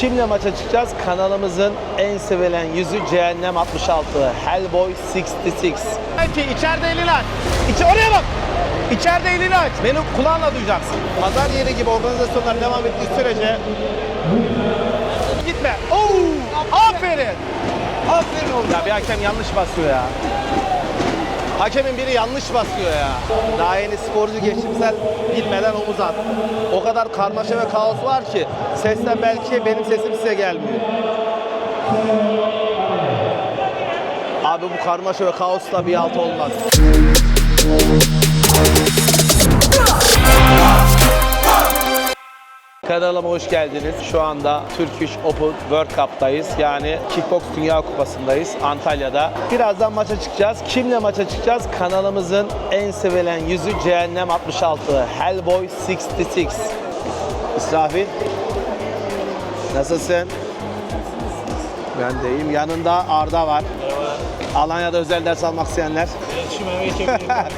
Kimle maça çıkacağız? Kanalımızın en sevilen yüzü Cehennem 66. Hellboy 66. Belki içeride elini aç. İçi oraya bak. İçeride elini aç. Beni kulağınla duyacaksın. Pazar yeri gibi organizasyonlar devam ettiği sürece gitme. Oo! Aferin. Aferin oğlum. Ya bir hakem yanlış basıyor ya. Hakemin biri yanlış basıyor ya. Daha yeni sporcu geçimsel bilmeden omuz attı. O kadar karmaşa ve kaos var ki sesten belki benim sesim size gelmiyor. Abi bu karmaşa ve kaosla bir alt olmaz. Kanalıma hoş geldiniz. Şu anda Turkish Open World Cup'tayız. Yani Kickbox Dünya Kupası'ndayız Antalya'da. Birazdan maça çıkacağız. Kimle maça çıkacağız? Kanalımızın en sevilen yüzü Cehennem 66. Hellboy 66. İsrafil. Nasılsın? Ben de iyiyim. Yanında Arda var. Alanya'da özel ders almak isteyenler.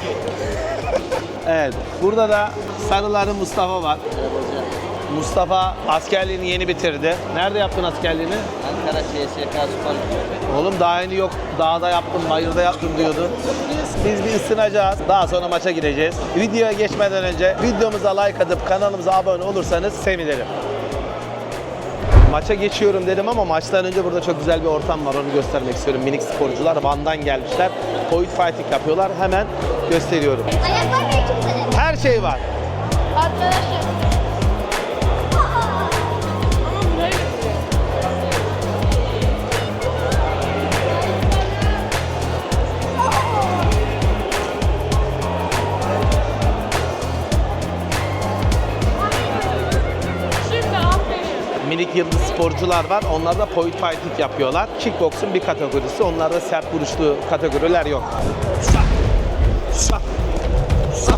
Evet. Burada da sarıların Mustafa var. Mustafa askerliğini yeni bitirdi. Nerede yaptın askerliğini? Ankara CSK Spor Oğlum daha yeni yok. Dağda yaptım, bayırda yaptım diyordu. Biz bir ısınacağız. Daha sonra maça gideceğiz. Videoya geçmeden önce videomuza like atıp kanalımıza abone olursanız sevinirim. Maça geçiyorum dedim ama maçtan önce burada çok güzel bir ortam var. Onu göstermek istiyorum. Minik sporcular Van'dan gelmişler. Point fighting yapıyorlar. Hemen gösteriyorum. Ayak var mı? Her şey var. Arkadaşlar. Minik yıldız sporcular var. Onlar da point fighting yapıyorlar. Kickbox'un bir kategorisi. Onlarda sert vuruşlu kategoriler yok. Sağ. Sağ. Sağ.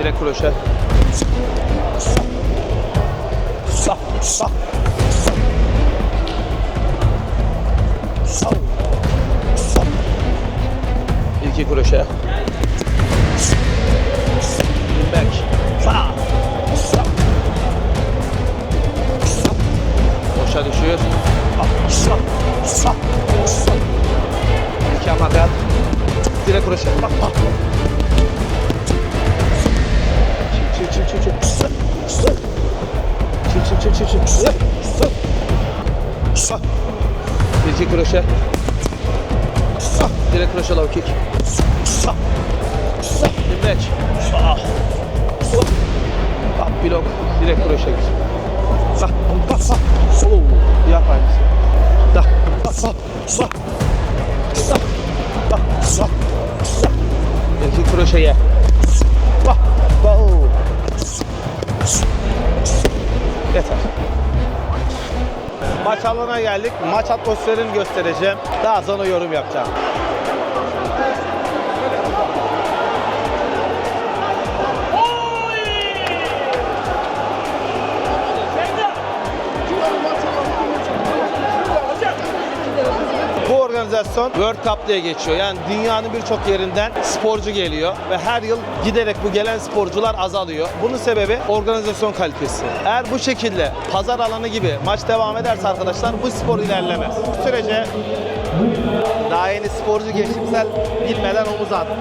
Direkt kroşe. Sağ. Sağ. Sağ. İlki kroşe. Back. Kroşe. Bak, bak. Çil, çil, çil, çil, çil. Çil, kroşe. Direkt kroşe low kick. Dinleç. Bak blok. Direkt kroşe. Sağ. Sağ. Sağ. Sol. Yap aynısı. Da. Sağ. Sağ. Sağ. Da. Sağ. İki kroşeye. Bak. Bak. Yeter. Maç alanına geldik. Maç atmosferini göstereceğim. Daha sonra yorum yapacağım. Organizasyon World Cup diye geçiyor. Yani dünyanın birçok yerinden sporcu geliyor ve her yıl giderek bu gelen sporcular azalıyor. Bunun sebebi organizasyon kalitesi. Eğer bu şekilde pazar alanı gibi maç devam ederse arkadaşlar bu spor ilerlemez. Bu sürece daha yeni sporcu geçimsel bilmeden omuz attı.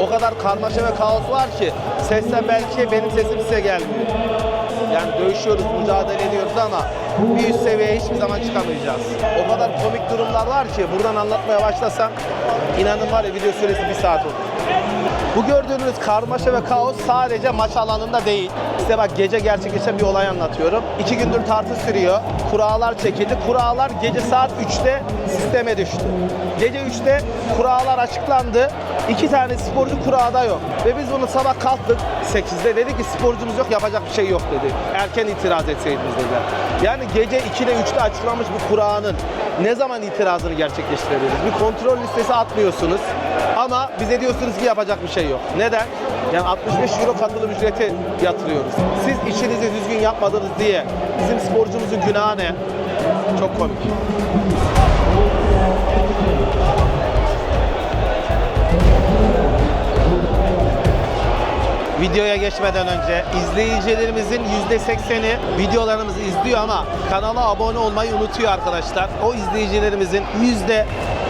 O kadar karmaşa ve kaos var ki sesten belki benim sesim size gelmiyor. Yani dövüşüyoruz, mücadele ediyoruz ama bir üst seviyeye hiçbir zaman çıkamayacağız. O kadar komik durumlar var ki buradan anlatmaya başlasam inanın var ya video süresi bir saat olur. Bu gördüğünüz karmaşa ve kaos sadece maç alanında değil. Size bak gece gerçekleşen bir olay anlatıyorum. İki gündür tartı sürüyor. Kurağlar çekildi. Kurağlar gece saat 3'te sisteme düştü. Gece 3'te kurağlar açıklandı. İki tane sporcu kurağda yok. Ve biz bunu sabah kalktık 8'de dedi ki sporcumuz yok yapacak bir şey yok dedi. Erken itiraz etseydiniz dediler. Yani gece 2'de 3'te açıklanmış bir kurağının ne zaman itirazını gerçekleştirebiliriz? Bir kontrol listesi atmıyorsunuz ama bize diyorsunuz ki yapacak bir şey yok. Neden? Yani 65 euro katılım ücreti yatırıyoruz. Siz işinizi düzgün yapmadınız diye bizim sporcumuzun günahı ne? Çok komik. videoya geçmeden önce izleyicilerimizin %80'i videolarımızı izliyor ama kanala abone olmayı unutuyor arkadaşlar. O izleyicilerimizin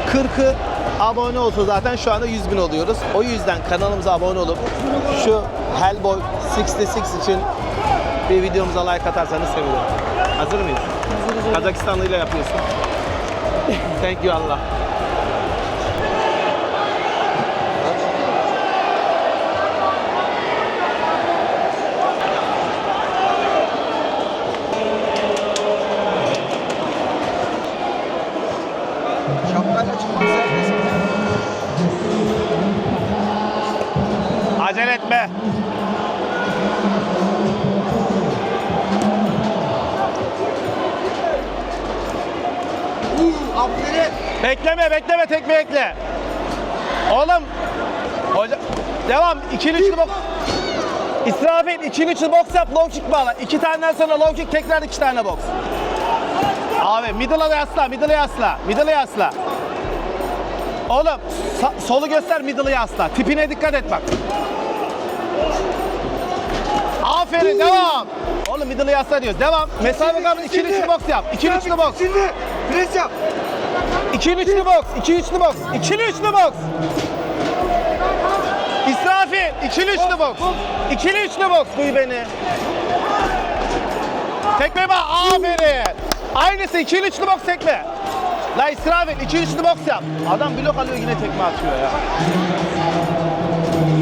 %40'ı abone olsa zaten şu anda 100 bin oluyoruz. O yüzden kanalımıza abone olup şu Hellboy 66 için bir videomuza like atarsanız sevinirim. Hazır mıyız? Kazakistanlı ile yapıyorsun. Thank you Allah. Aferin. Bekleme bekleme tek bekle. Oğlum. Hoca devam. İkili üçlü boks. İsrafil ikili üçlü boks yap. Low kick bağla. İki taneden sonra low kick tekrar iki tane boks. Abi middle'a yasla. Middle'a yasla. Middle'a yasla. Oğlum solu göster middle'ı yasla. Tipine dikkat et bak. Aferin devam. Oğlum middle'ı yasla diyoruz. Devam. Mesafe kalın ikili üçlü boks yap. İkili üçlü boks. Şimdi pres yap. İkili üçlü boks, iki üçlü boks, ikili üçlü boks. İsrafil, ikili üçlü boks. İkili üçlü boks, duy beni. Tekme bak, aferin. Aynısı ikili üçlü boks tekme. La İsrafil, ikili üçlü boks yap. Adam blok alıyor yine tekme atıyor ya.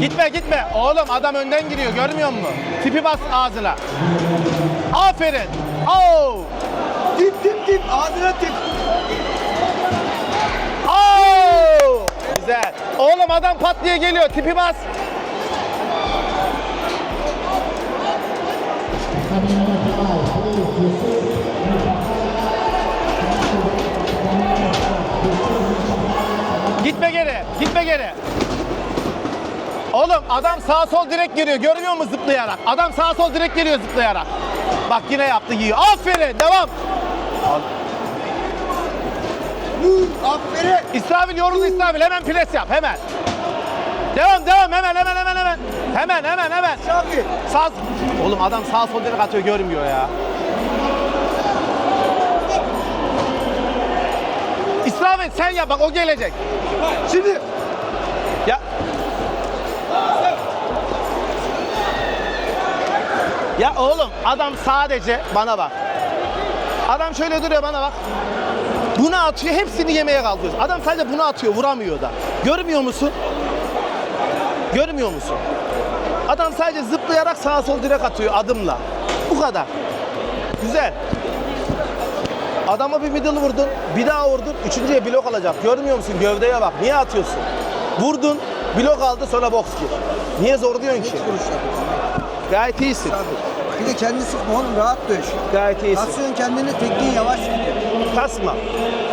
Gitme gitme. Oğlum adam önden giriyor görmüyor musun? Tipi bas ağzına. Aferin. Oh. Tip tip tip. Ağzına tip. Oo! Güzel. Oğlum adam pat diye geliyor. Tipi bas. Gitme geri. Gitme geri. Oğlum adam sağ sol direkt giriyor. Görmüyor musun zıplayarak? Adam sağ sol direkt geliyor zıplayarak. Bak yine yaptı yiyor. Aferin. Devam. Aferin. İsrafil yoruldu İsrafil. Hemen pres yap. Hemen. Devam devam hemen hemen hemen hemen. Hemen hemen hemen. Şafi. Sağ Oğlum adam sağ sol direkt atıyor görmüyor ya. İsrafil sen yap bak o gelecek. Şimdi. Ya oğlum adam sadece bana bak. Adam şöyle duruyor bana bak. Bunu atıyor hepsini yemeye kalkıyor. Adam sadece bunu atıyor vuramıyor da. Görmüyor musun? Görmüyor musun? Adam sadece zıplayarak sağa sol direkt atıyor adımla. Bu kadar. Güzel. Adama bir middle vurdun, bir daha vurdun, üçüncüye blok alacak. Görmüyor musun? Gövdeye bak. Niye atıyorsun? Vurdun, blok aldı, sonra boks gir. Niye zor diyorsun ki? Gayet iyisin. Bir de kendini sıkma oğlum rahat dövüş. Gayet iyisin. Kasıyorsun kendini tekniği yavaş gidiyor. Kasma.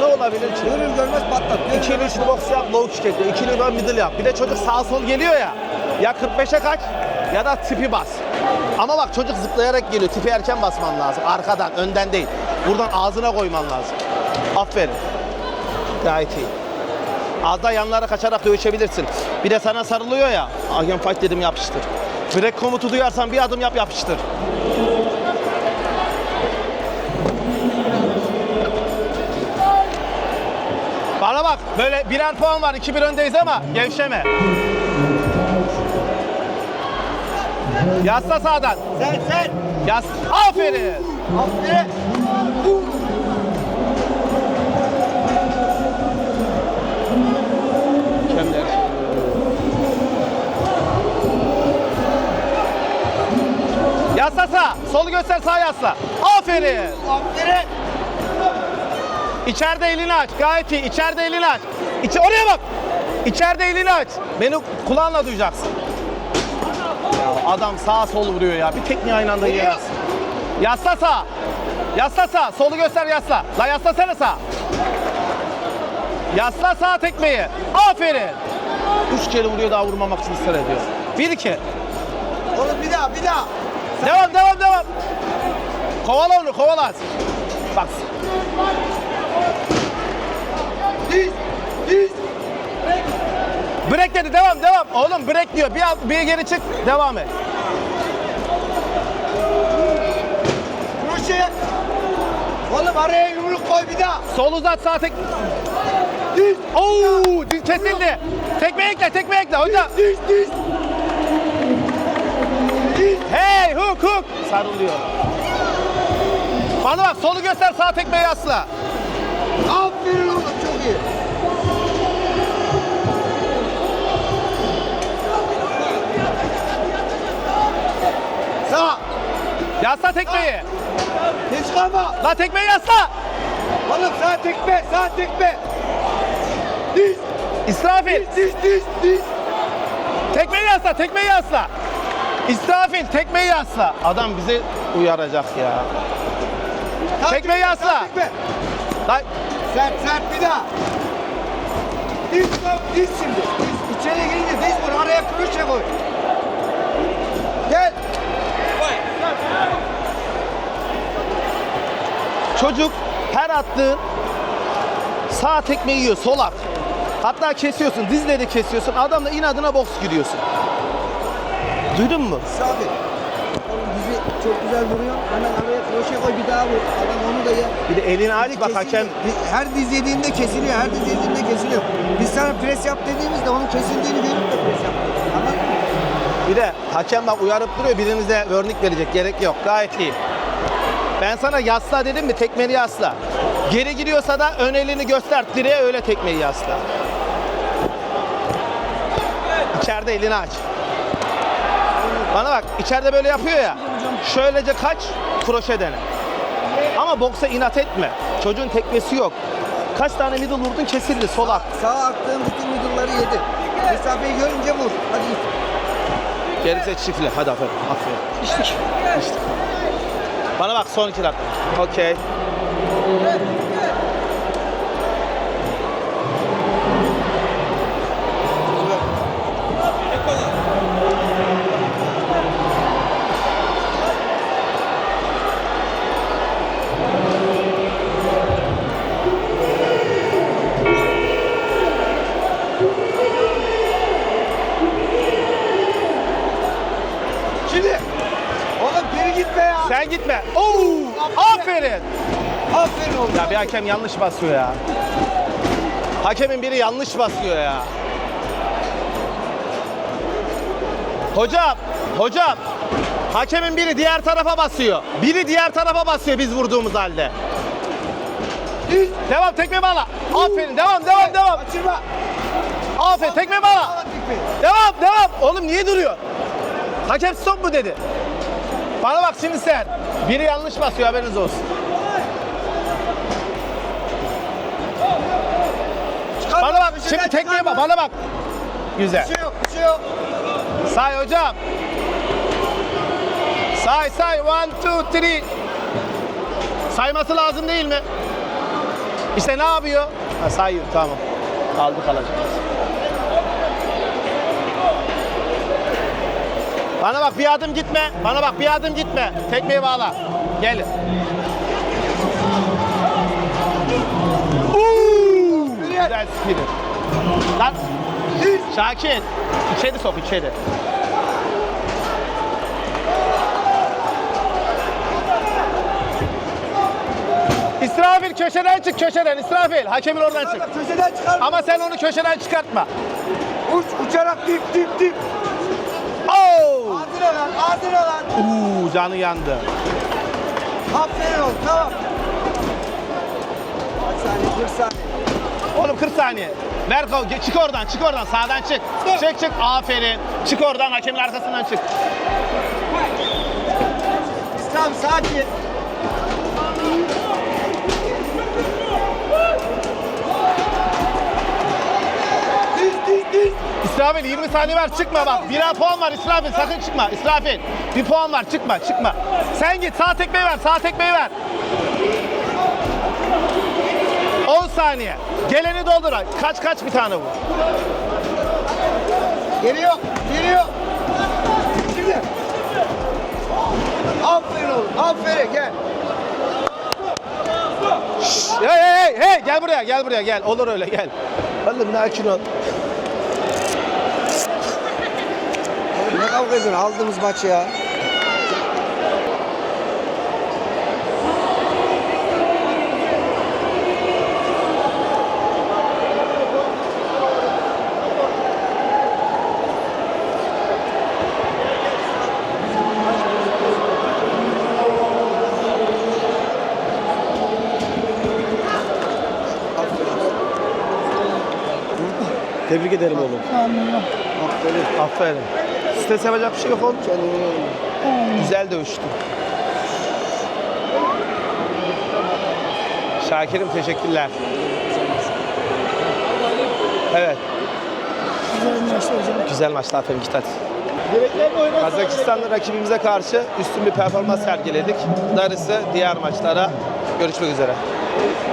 Ne olabilir ki? Görür görmez patlat. Görür İkili görmez üçlü boks yap, low kick ekle. İkili böyle middle yap. Bir de çocuk sağ sol geliyor ya. Ya 45'e kaç ya da tipi bas. Ama bak çocuk zıplayarak geliyor. Tipi erken basman lazım. Arkadan, önden değil. Buradan ağzına koyman lazım. Aferin. Gayet iyi. Az da yanlara kaçarak dövüşebilirsin. Bir de sana sarılıyor ya. Agent fight dedim yapıştır. Break komutu duyarsan bir adım yap yapıştır. Bana bak böyle birer puan var 2-1 öndeyiz ama gevşeme. Yasla sağdan. Sen sen. Yas. Aferin. Aferin. Yasla sağ. Solu göster sağ yasla. Aferin. Aferin. İçeride elini aç. Gayet iyi. İçeride elini aç. İçi oraya bak. İçeride elini aç. Beni kulağınla duyacaksın. Ya adam sağ sol vuruyor ya. Bir tekniği aynı anda yiyemez. Yasla sağ. Yasla sağ. Solu göster yasla. La yaslasana sağ. Yasla sağ tekmeyi. Aferin. Üç kere vuruyor daha vurmamak için ısrar ediyor. Bir iki. Oğlum bir daha bir daha. Devam devam devam. Kovala onu kovala. Bak. Diz, diz. Break dedi devam devam. Oğlum break diyor. Bir, alt, bir geri çık. Devam et. Kroşe. Oğlum araya yumruk koy bir daha. Sol uzat sağ tek. Diz. Oo, diz kesildi. Tekme ekle tekme ekle hoca. Diz diz. diz. Hey, hook hook. Sarılıyor. Bana bak, solu göster, sağ tekmeyi asla. Aferin oğlum çok iyi. Sağ. Yasla tekmeyi. Hiç kalma. La tekmeyi yasla. Oğlum sağ tekme, sağ tekme. Diz, İsrafil. diz, diz, diz. Tekmeyi yasla, tekmeyi yasla. İsrafil, tekmeyi yasla. Adam bizi uyaracak ya. Sağ Tekme tekme, yasla. Lan Sert, sert bir daha. Diz, diz şimdi. Diz. İçeri girince diz vur, araya kroşe koy. Gel. Çocuk her attığın sağ tekme yiyor, sol at. Hatta kesiyorsun, dizle de kesiyorsun. Adamla inadına boks giriyorsun. Duydun mu? Sabi. Oğlum dizi çok güzel vuruyor. Hemen araya kroşe koy bir daha vur. Adam onu da ya. Bir de elini aç bak hakem. Her diz yediğinde kesiliyor, her diz yediğinde kesiliyor. Biz sana pres yap dediğimizde onun kesildiğini görüp de pres yap. Anladın mı? Bir de hakem bak uyarıp duruyor birimize örnek verecek. Gerek yok. Gayet iyi. Ben sana yasla dedim mi tekmeni yasla. Geri gidiyorsa da ön elini göster direğe öyle tekmeyi yasla. İçeride elini aç. Bana bak içeride böyle yapıyor ya. Şöylece kaç kroşe dene. Ama boksa inat etme. Çocuğun tekmesi yok. Kaç tane middle vurdun kesildi sol at. Sağa attığın bütün middle'ları yedi. Mesafeyi görünce vur. Hadi git. Gerisi çiftle. Hadi aferin. Aferin. İçtik. İçtik. Bana bak son iki dakika. Okey. Sen gitme. Oo, aferin. Aferin oğlum. Ya bir hakem yanlış basıyor ya. Hakemin biri yanlış basıyor ya. Hocam, hocam. Hakemin biri diğer tarafa basıyor. Biri diğer tarafa basıyor biz vurduğumuz halde. Devam, tekme bağla. Aferin, devam, devam, devam. Kaçırma. Aferin, tekme bağla. Devam, devam. Oğlum niye duruyor? Hakem stop mu dedi? Bana bak şimdi sen. Biri yanlış basıyor haberiniz olsun. Çıkarma, Bana bak şimdi tekmeye bak bana bak. Güzel. Bir şey yok, bir şey yok. Say hocam. Say say. One, two, three. Sayması lazım değil mi? İşte ne yapıyor? Ha, sayıyor tamam. Kaldı kalacak. Bana bak bir adım gitme. Bana bak bir adım gitme. Tekmeyi bağla. Gel. Uuu. Güzel spinner. Lan. Şakir. İçeri sok içeri. İsrafil köşeden çık köşeden İsrafil. Hakemin oradan çık. Köşeden çıkar. Ama sen onu köşeden çıkartma. Uç, uçarak dip dip dip. Oo! Ağzına lan, ağzına lan. Uuu canı yandı. Aferin oğlum, tamam. Kaç saniye, 40 saniye. Oğlum 40 saniye. Ver çık oradan, çık oradan, sağdan çık. Çık çık, aferin. Çık oradan, hakemin arkasından çık. İslam sakin. İsrafil 20 saniye var, çıkma bak. Birer puan var İsrafil, sakın çıkma. İsrafil, bir puan var, çıkma, çıkma. Sen git, sağ tekmeyi ver, sağ tekmeyi ver. 10 saniye. Geleni doldur. Kaç kaç bir tane vur. Geliyor, geliyor. Şimdi. Aferin oğlum, aferin gel. Hey hey hey hey gel buraya gel buraya gel. Olur öyle gel. Oğlum sakin ol. Ne kavga ediyorsun? Aldığımız maçı ya. Tebrik ederim oğlum. Aferin. Aferin. Stres yapacak bir şey yok oğlum. Güzel dövüştün. Şakir'im teşekkürler. Evet. Güzel maçtı hocam. Güzel aferin git hadi. Kazakistanlı rakibimize karşı üstün bir performans sergiledik. Darısı diğer maçlara. Görüşmek üzere.